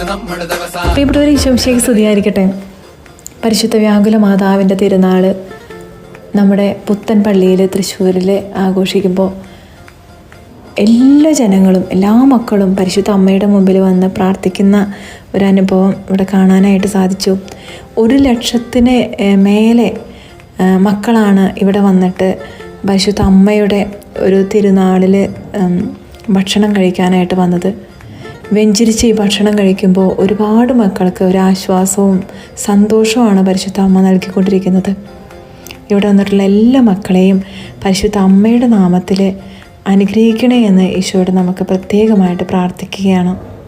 പ്രിയപ്പെട്ടവർ ഈശോമിശേക്ക് സ്തുതിയായിരിക്കട്ടെ. പരിശുദ്ധ വ്യാകുല മാതാവിന്റെ തിരുനാൾ നമ്മുടെ പുത്തൻ പള്ളിയിൽ തൃശ്ശൂരിൽ ആഘോഷിക്കുമ്പോൾ എല്ലാ ജനങ്ങളും എല്ലാ മക്കളും പരിശുദ്ധ അമ്മയുടെ മുമ്പിൽ വന്ന് പ്രാർത്ഥിക്കുന്ന ഒരു അനുഭവം ഇവിടെ കാണാനായിട്ട് സാധിച്ചു. ഒരു ലക്ഷത്തിന് മേലെ മക്കളാണ് ഇവിടെ വന്നിട്ട് പരിശുദ്ധ അമ്മയുടെ ഒരു തിരുനാളിൽ ഭക്ഷണം കഴിക്കാനായിട്ട് വന്നത്. വെഞ്ചരിച്ച് ഈ ഭക്ഷണം കഴിക്കുമ്പോൾ ഒരുപാട് മക്കൾക്ക് ഒരു ആശ്വാസവും സന്തോഷവുമാണ് പരിശുദ്ധ അമ്മ നൽകിക്കൊണ്ടിരിക്കുന്നത്. ഇവിടെ വന്നിട്ടുള്ള എല്ലാ മക്കളെയും പരിശുദ്ധ അമ്മയുടെ നാമത്തിൽ അനുഗ്രഹിക്കണേ എന്ന് ഈശോയോട് നമുക്ക് പ്രത്യേകമായിട്ട് പ്രാർത്ഥിക്കുകയാണ്.